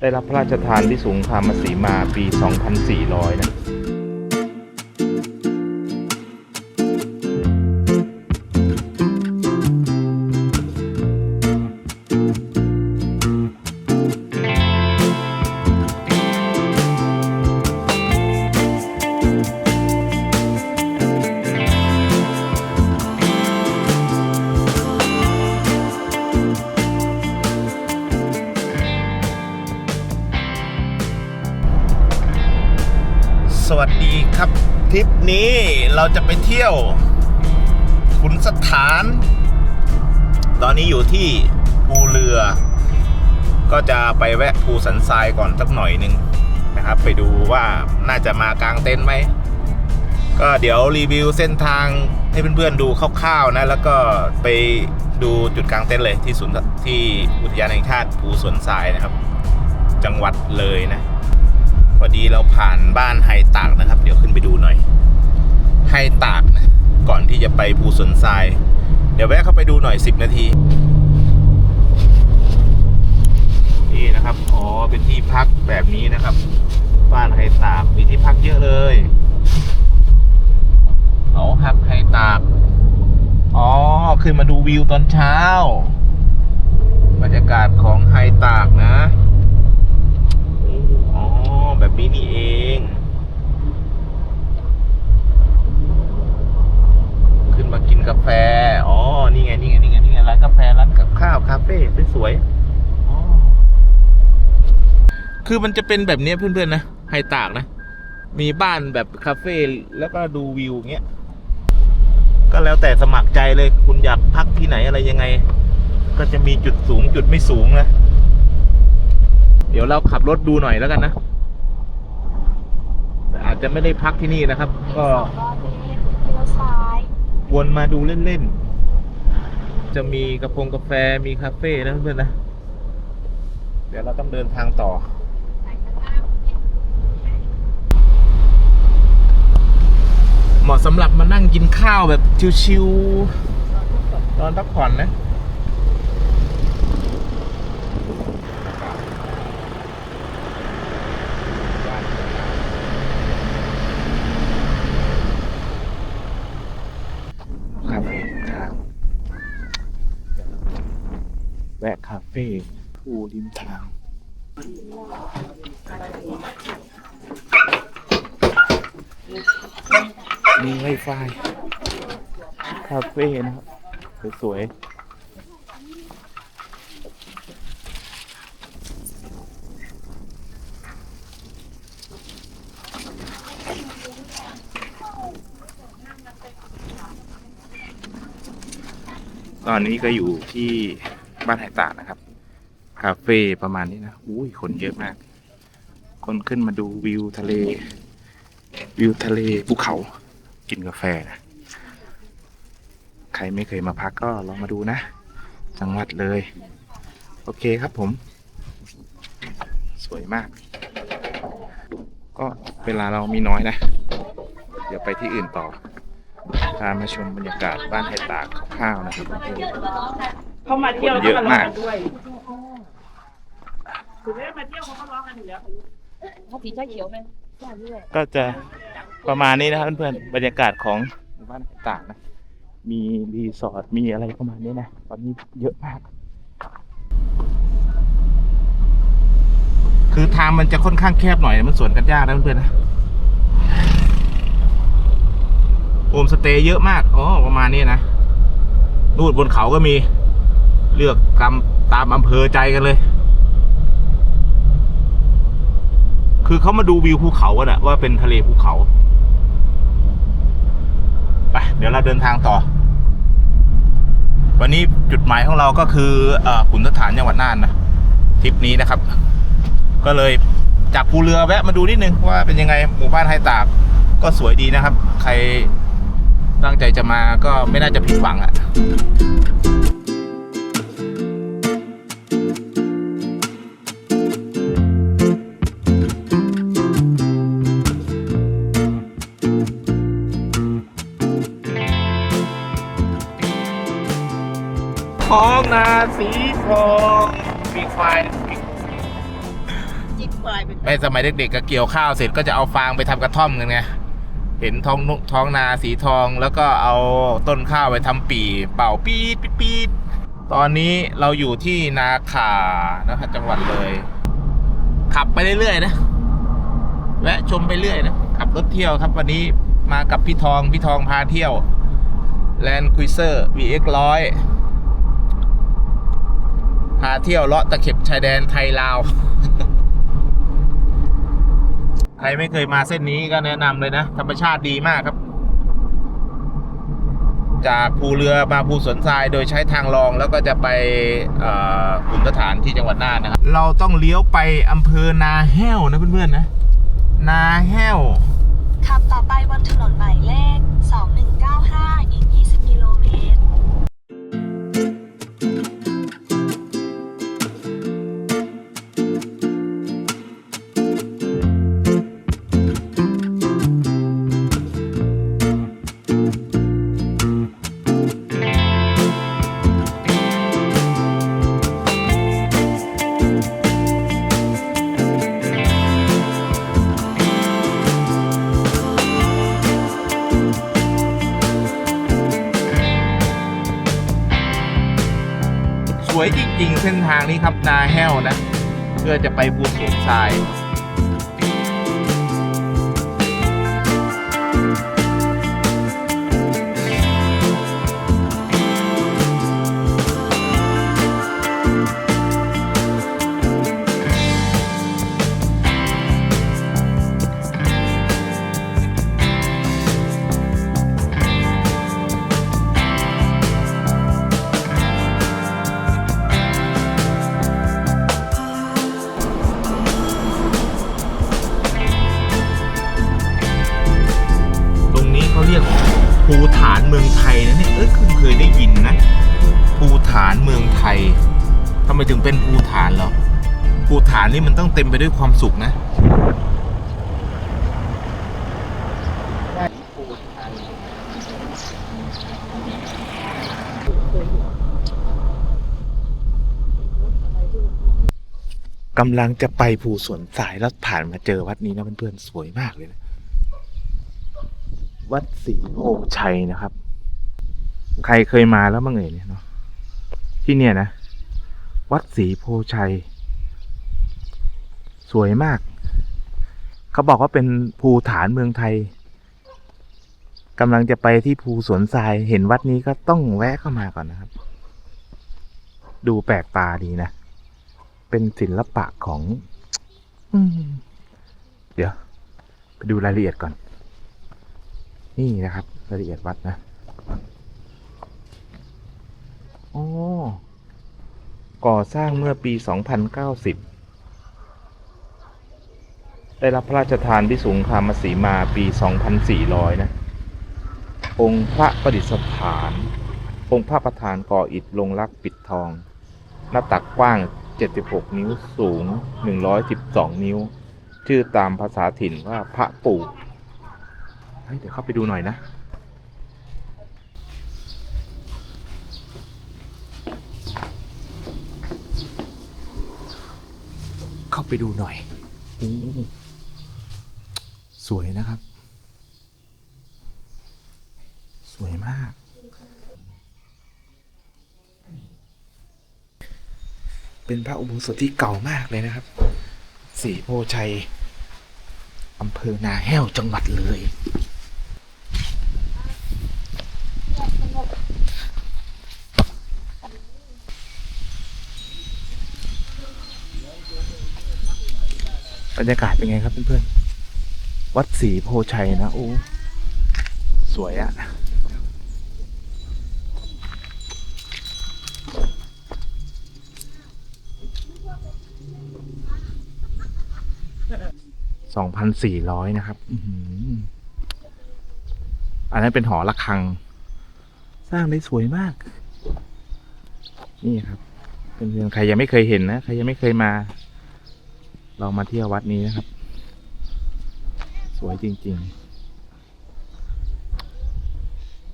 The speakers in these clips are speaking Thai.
ได้รับพระราชทานที่สูงคามสีมาปี 2400 นะ สวัสดีครับทริปนี้เราจะไปเที่ยว ขุนสถาน ตอนนี้อยู่ที่ภูเรือ ก็จะไปแวะภูสันทรายก่อนสักหน่อยหนึ่งนะครับ ไปดูว่าน่าจะมากลางเต็นท์ไหม ก็เดี๋ยวรีวิวเส้นทางให้เพื่อนๆดูคร่าวๆนะ แล้วก็ไปดูจุดกลางเต็นท์เลยที่ศูนย์ที่อุทยานแห่งชาติภูสวนทรายนะครับ จังหวัดเลยนะ พอดีเราผ่านบ้านไฮตากนะครับ เดี๋ยวขึ้นไปดูหน่อย ไฮตากนะ ก่อนที่จะไปภูสนทราย เดี๋ยวแวะเข้าไปดูหน่อย 10 นาที นี่นะครับ อ๋อ เป็นที่พักแบบนี้นะครับ บ้านไฮตาก มีที่พักเยอะเลยเขาฮักไฮตาก อ๋อ ขึ้นมาดูวิวตอนเช้า บรรยากาศของไฮตากนะ แบบนี้นี่เองขึ้นมากินกาแฟ อ๋อ นี่ไง นี่ไง นี่ไง นี่ไง ร้านกาแฟ ร้านกับข้าว คาเฟ่ สวยๆคือมันจะเป็นแบบนี้เพื่อนๆนะ ไฮตากนะ มีบ้านแบบคาเฟ่ แล้วก็ดูวิวอย่างเงี้ย ก็แล้วแต่สมัครใจเลย คุณอยากพักที่ไหนอะไรยังไง ก็จะมีจุดสูงจุดไม่สูงนะ เดี๋ยวเราขับรถดูหน่อยแล้วกันนะ จจะไม่ได้พักที่นี่นะครับ ก็เลี้ยวซ้ายวนมาดูเล่นๆ จะมีกระพงกาแฟมีคาเฟ่นะเพื่อนนะ เดี๋ยวเราต้องเดินทางต่อ เหมาะสำหรับมานั่งกินข้าวแบบชิวๆตอนพักผ่อนนะ ครับทางแวะคาเฟ่ภูริมทาง มีไวไฟคาเฟ่นะครับ สวยๆตอนนี้ก็อยู่ที่บ้านไหตากนะครับ คาเฟ่ประมาณนี้นะอุ้ยคนเยอะมาก คนขึ้นมาดูวิวทะเล วิวทะเลภูเขากินกาแฟนะใครไม่เคยมาพักก็ลองมาดูนะ จังหวัดเลย โอเคครับผม สวยมาก ก็เวลาเรามีน้อยนะ เดี๋ยวไปที่อื่นต่อพามาชมบรรยากาศบ้านไทยตากคร่าวนะครับเขามาเที่ยวแล้วเยก็อะมาร้องมากด้วย ถึงแม้มาเที่ยวเขาก็ร้องกันอยู่แล้วถ้าสีชาเขียวไหมใช่ด้วยก็จะประมาณนี้นะครับเพื่อนๆบรรยากาศของหมู่บ้านต่างๆนะ มีรีสอร์ทมีอะไรประมาณนี้นะ ตอนนี้เยอะมาก คือทางมันจะค่อนข้างแคบหน่อย มันสวนกันยากนะเพื่อนๆนะโฮมสเตย์เยอะมาก อ๋อ ประมาณนี้นะนู่นบนเขาก็มี เลือกตามตามอำเภอใจกันเลย คือเขามาดูวิวภูเขากันอะว่าเป็นทะเลภูเขาไปเดี๋ยวเราเดินทางต่อ วันนี้จุดหมายของเราก็คืออขุนสถานจังหวัดน่านนะทริปนี้นะครับ ก็เลยจากภูเรือแวะมาดูนิดนึงว่าเป็นยังไงหมู่บ้านไฮตากก็สวยดีนะครับ ใครตั้งใจจะมาก็ไม่น่าจะผิดหวังอะท้ นาสีทองมีควายจิบควายเป็นไม่สมัยเด็กๆก็เกี่ยวข้าวเสร็จก็จะเอาฟางไปทำกระท่อมกันไง เห็นท้องนุท้องนาสีทองแล้วก็เอาต้นข้าวไปทำปีเป่าปีดปีดปีดตอนนี้เราอยู่ที่นาขานะครับจังหวัดเลย ขับไปเรื่อยๆนะ แวะชมไปเรื่อยนะ ขับรถเที่ยวครับวันนี้มากับพี่ทอง พี่ทองพาเที่ยว Land Cruiser VX 100 พาเที่ยวเลาะตะเข็บชายแดนไทยลาว ใครไม่เคยมาเส้นนี้ก็แนะนำเลยนะ ธรรมชาติดีมากครับ จากภูเรือมาภูสวนทรายโดยใช้ทางรองแล้วก็จะไปเอ่อขุนสถานที่จังหวัดน่านนะครับ เราต้องเลี้ยวไปอำเภอนาแห้วนะเพื่อนๆนะ นาแห้วขับต่อไปบนถนนหมายเลข 2195 อีก 20 กิโลเมตรางนี้ครับนาแห้วนะ เพื่อจะไปภูสูงทราย นนี่มันต้องเต็มไปด้วยความสุขนะกำลังจะไปภูสวนสายแล้วผ่านมาเจอวัดนี้นะเพื่อนๆสวยมากเลยนะวัดศรีโพชัยนะครับ ใครเคยมาแล้วบ้างเอ่ยเนี่ยเนาะที่เนี่ยนะ วัดศรีโพชัย สวยมาก เขาบอกว่าเป็นภูฐานเมืองไทยกำลังจะไปที่ภูสวนทรายเห็นวัดนี้ก็ต้องแวะเข้ามาก่อนนะครับ ดูแปลกตาดีนะ เป็นศิลปะของอเดี๋ยว ไปดูรายละเอียดก่อน นี่นะครับ รายละเอียดวัดนะโอ้ก่อสร้างเมื่อปี 2090 ได้รับพระราชทานที่สูงคามสีมาปี 2400 นะ องค์พระประดิษฐาน องค์พระประธานก่ออิฐลงรักปิดทอง หน้าตักกว้าง 76 นิ้วสูง 112 นิ้ว ชื่อตามภาษาถิ่นว่าพระปู่เฮ้ยเดี๋ยวเข้าไปดูหน่อยนะเข้าไปดูหน่อยนี่ สวยนะครับ สวยมาก เป็นพระอุโบสถที่เก่ามากเลยนะครับ สีโพชัยอำเภอนาแห้วจังหวัดเลยบรรยากาศเป็นไงครับเพื่อนๆ วัดศรีโพชัยนะโอ้สวยอะสองพันสี่ร้อยนะครับอันนั้นเป็นหอระฆัง สร้างได้สวยมาก นี่ครับเพื่อนๆใครยังไม่เคยเห็นนะ ใครยังไม่เคยมา ลองมาเที่ยววัดนี้นะครับ สวยจริง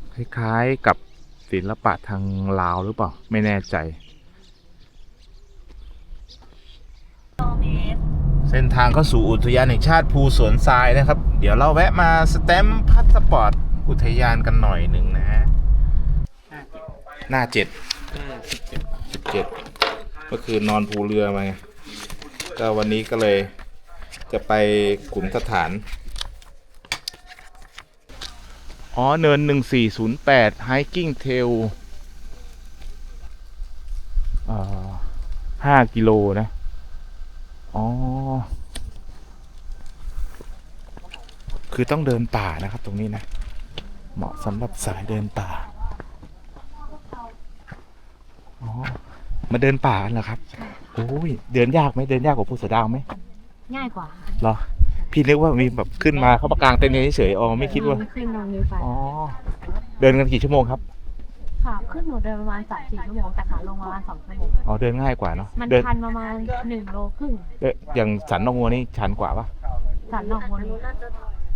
ๆ คล้าย ๆ กับศิลปะทางลาวหรือเปล่า ไม่แน่ใจกิโลเมตรแสเส้นทางเข้าสู่อุทยานแห่งชาติภูสวนทรายนะครับ เดี๋ยวเราแวะมาสแตมป์พาสปอร์ตอุทยานกันหน่อยหนึ่งนะหน้าเจ็ดสิบเจ็ดเมื่อคืนนอนภูเรือมาไงก็วันนี้ก็เลยจะไปขุนสถาน อ๋อ เนินหนึ่งสี่ศูนย์แปด hiking trail อ่าห้ากิโลนะ อ๋อ คือต้องเดินป่านะครับตรงนี้นะ เหมาะสำหรับสายเดินป่า อ๋อ มาเดินป่ากันเหรอครับ โอ้ย เดินยากไหม เดินยากกว่าภูเสอดาวไหม ง่ายกว่า เหรอ พี่นึกว่ามีแบบขึ้นมาเขาประกางเต็นท์เฉยๆอ๋อไม่คิดว่า ไม่ขึ้นลงนิวไฟอ๋อ เดินกันกี่ชั่วโมงครับ ค่ะขึ้นหนูเดินประมาณสามสี่ชั่วโมงแต่ขาลงประมาณสองชั่วโมงอ๋อ เดินง่ายกว่าเนาะ มันเดินชันประมาณหนึ่งโลครึ่งเอ้ยอย่างสันนองงัวนี่ชันกว่าปะ สันนอกบน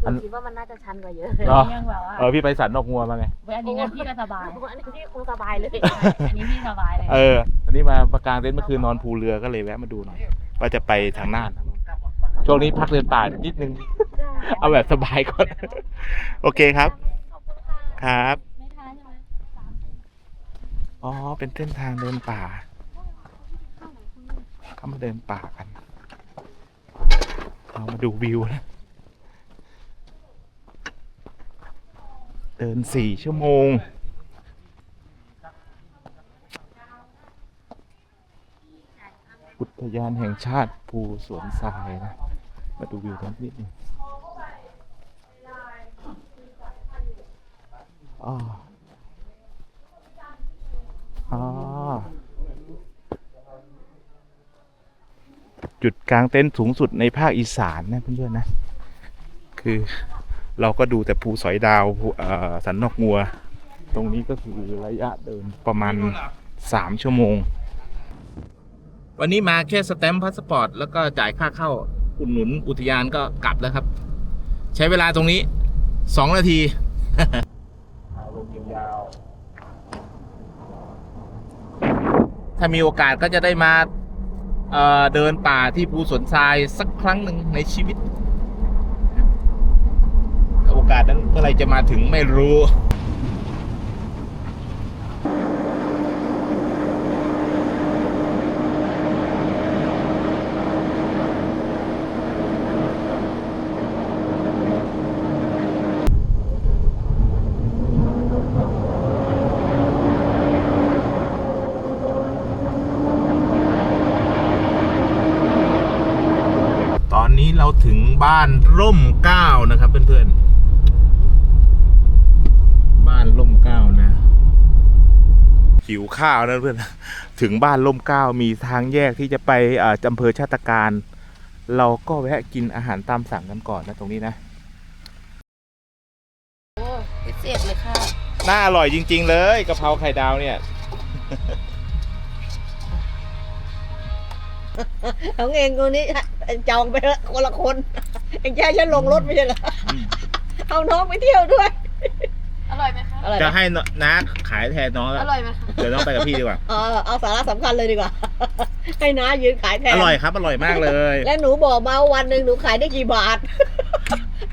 อัน คิดว่ามันน่าจะชันกว่าเยอะเหรอ ยังแบบว่าเออพี่ไปสันนอกงัวมาไง เว้ยอันนี้งั้นพี่ก็สบาย อันนี้พี่คงสบายเลย อันนี้พี่สบายเลย เออ อันนี้มาประกางเต็นท์เมื่อคืนนอนภูเรือก็เลยแวะมาดูหน่อยว่าจะไปทางน่านครับ ช่วงนี้พักเดินป่านิดนึง เอาแบบสบายก่อน โอเคครับ ครับไม่ท้ายใช่ไหมอ๋อ เป็นเส้นทางเดินป่า เข้ามาเดินป่ากัน เรามาดูวิวนะ เดินสี่ชั่วโมง อุทยานแห่งชาติภูสวนทรายนะ มาดูวิวตรงนี้นิดนึงอ๋ออ๋อจุดกลางเต็นท์สูงสุดในภาคอีสานนะเพื่อนๆนะ คือเราก็ดูแต่ภูสอยดาวสันนอกงัว ตรงนี้ก็คือระยะเดินประมาณ 3 ชั่วโมง วันนี้มาแค่สแตมป์พาสปอร์ต แล้วก็จ่ายค่าเข้า อุดหนุนอุทยานก็กลับแล้วครับ ใช้เวลาตรงนี้2นาทีถ้ามีโอกาสก็จะได้มาเเดินป่าที่ภูสวนทรายสักครั้งหนึ่งในชีวิต โอกาสนั้นเมื่อไรจะมาถึงไม่รู้ ตอนนี้เราถึง บ้านร่มเกล้านะครับเพื่อนๆ บ้านร่มเกล้านะ หิวข้าวนะเพื่อน ถึงบ้านร่มเกล้ามีทางแยกที่จะไปอ่าอำเภอชาติการ เราก็แวะกินอาหารตามสั่งกันก่อนนะตรงนี้นะพิเศษเลยค่ะ น่าอร่อยจริง ๆ เลยกะเพราไข่ดาวเนี่ย ของเองคนนี้จองไปเถอะคนละคนเองแค่ฉันลงรถไม่ใช่เหรออเอาน้องไปเที่ยวด้วย อร่อยไหมคะอะไรจะนะให้น้าขายแทนน้องแล้วอร่อยไหมคะ เดี๋ยวน้องไปกับพี่ดีกว่า เออเอาสาระสำคัญเลยดีกว่า ให้น้ายืนขายแทน อร่อยครับ อร่อยมากเลย และหนูบอกมาว่าวันหนึ่งหนูขายได้กี่บาท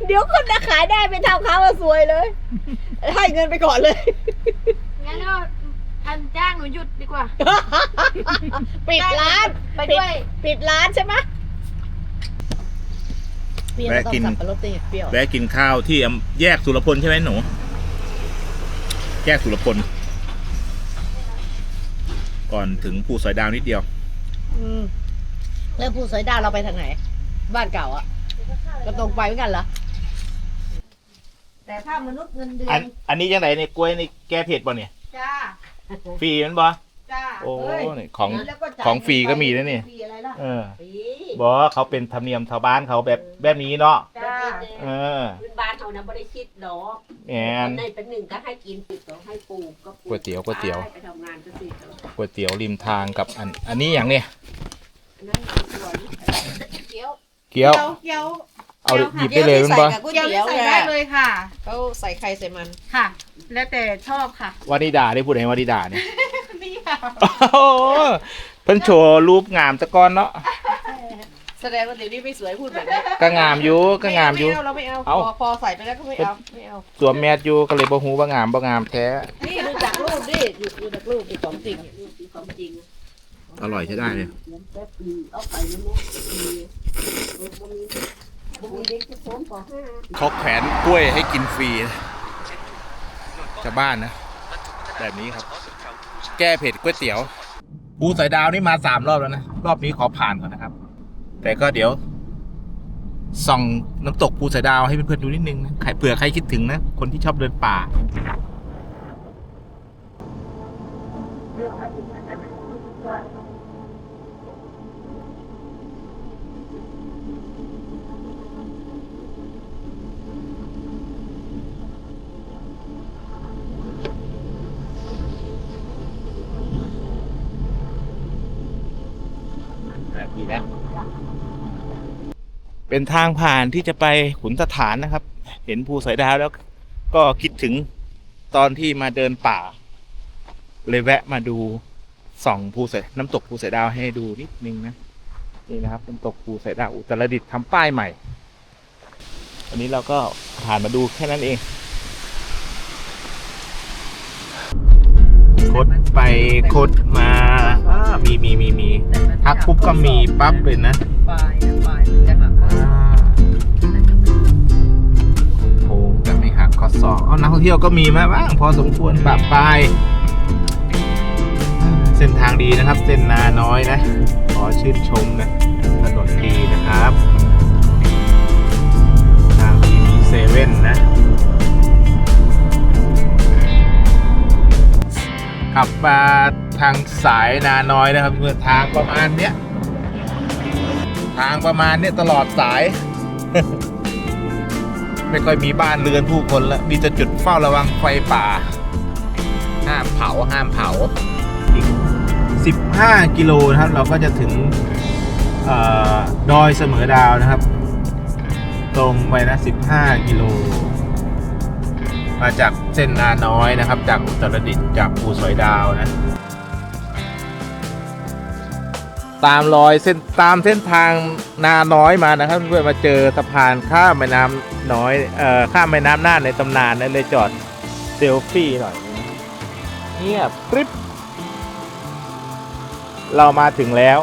เดี๋ยวคนจะขายได้เป็นเท่าเขาอะซวยเลย ให้เงินไปก่อนเลย งั้นก็ อันจ้างหนูหยุดดีกว่า ปิดร้านไปด้วย ปิดร้านใช่ไหมเปรี้ยวแวะต้องกิน สับปะรดตีเปรี้ยวแวะกินข้าวที่อำแยกสุรพลใช่ไหมหนู แยกสุรพล ก่อนถึงภูสอยดาวนิดเดียว อืมแล้วผู้สอยดาวเราไปทางไหน บ้านเก่าอะก็ตรงไปเหมือนกันเหรอแต่ถ้ามนุษย์เงินเดืออัน นอันนี้ยังไงในกล้วยในแก้เผ็ดบ่เนี่ยจ้า ฟรีมันบ่จ้าโอ้เยนี่ของ แล้วก็จ่ายของฟรีก็มีนะนี่ ฟรีอะไรล่ะเออฟรีบอกว่าเขาเป็นธรรมเนียมชาวบ้านเขาแบบแบบนี้เนาะจ้าเออพื้นบ้านเขานะไม่ได้คิดหรอกแอนในเป็นหนึ่งก็ให้กินปิดก็ให้ปลูกก็ปลูก๋วยเตี๋ยวก๋วยเตี๋ยวไปทำงานก็สิก๋วยเตี๋ยวริมทางกับอันอันนี้อย่างเนี้ยอันนั้นสวนเกี๊ยวเกี๊ยวเกี๊ยว เอาหยิบได้เลยมันบ่ก๋วยเกี๊ยวเตี๋ยวใส่เนี่ยได้เลยค่ะเขาใส่ไข่ใส่มันค่ะ แล้วแต่ชอบค่ะวานิดาได้พูดไหนวานิดาเนี่ยนี่ค่ะโอ้โหเพิ่นโชว์รูปงามตะกอนเนาะแสดงว่าเดี๋ยวนี้ไม่สวยพูดแบบนี้ก็งามอยู่ก็งามอยู่ไม่เอาเราไม่เอาเอาพอพอใส่ไปแล้วก็ไม่เอาไม่เอาสวมแมสอยู่ก็เลยบ่ฮู้ว่างามบ่งามแท้นี่ดูจากรูปดิดูดูจากรูปดิของจริงรูปที่ของจริงอร่อยใช้ได้เลย เขาแขวนกล้วยให้กินฟรีชาวบ้านนะ แบบนี้ครับ แก้เผ็ดก๋วยเตี๋ยวภูสอยดาวนี่มาสามรอบแล้วนะ รอบนี้ขอผ่านก่อนนะครับ แต่ก็เดี๋ยว ส่องน้ำตกภูสอยดาวให้เพื่อนๆดูนิดนึงนะใครเผื่อใครคิดถึงนะ คนที่ชอบเดินป่าแเป็นทางผ่านที่จะไปขุนสถานนะครับ เห็นภูสอยดาวแล้วก็คิดถึงตอนที่มาเดินป่า เลยแวะมาดูส่องภูสอยน้ำตกภูสอยดาวให้ดูนิดนึงนะนี่นะครับน้ำตกภูสอยดาวอุตรดิตถ์ทำป้ายใหม่อันนี้เราก็ผ่านมาดูแค่นั้นเองคดไปคดมาอ่ามีมีมีมีทักปุ๊บก็มีปั๊บเลยนะ โค้งแต่ไม่หักข้อศอกเอานักท่องเที่ยวก็มีมาบ้างพอสมควรปรับปลายเส้นทางดีนะครับ เส้นนาน้อยนะ ขอชื่นชมนะถนนดีนะครับ ทางที่มีเซเว่นนะขับมาทางสายนาน้อยนะครับเพื่อทางประมาณเนี้ย ทางประมาณเนี้ยตลอดสาย ไม่ค่อยมีบ้านเรือนผู้คนล้วมีแต่จุดเฝ้าระวังไฟป่า ห้ามเผาห้ามเผาอีก15 กิโลนะครับ เราก็จะถึงออดอยเสมอดาวนะครับ ตรงไปนะ 15 กิโล มาจากเส้นนาน้อยนะครับ จากอุตรดิตถ์จากภูสอยดาวนะ ตามรอยเส้นตามเส้นทางนาน้อยมานะครับเพื่อนมาเจอสะพานข้ามแม่น้ำน้อยเอ่อข้ามแม่น้ำน่านในตำนานนั้นเลยจอดเซลฟี่หน่อยเงียบกริบเรามาถึงแล้ว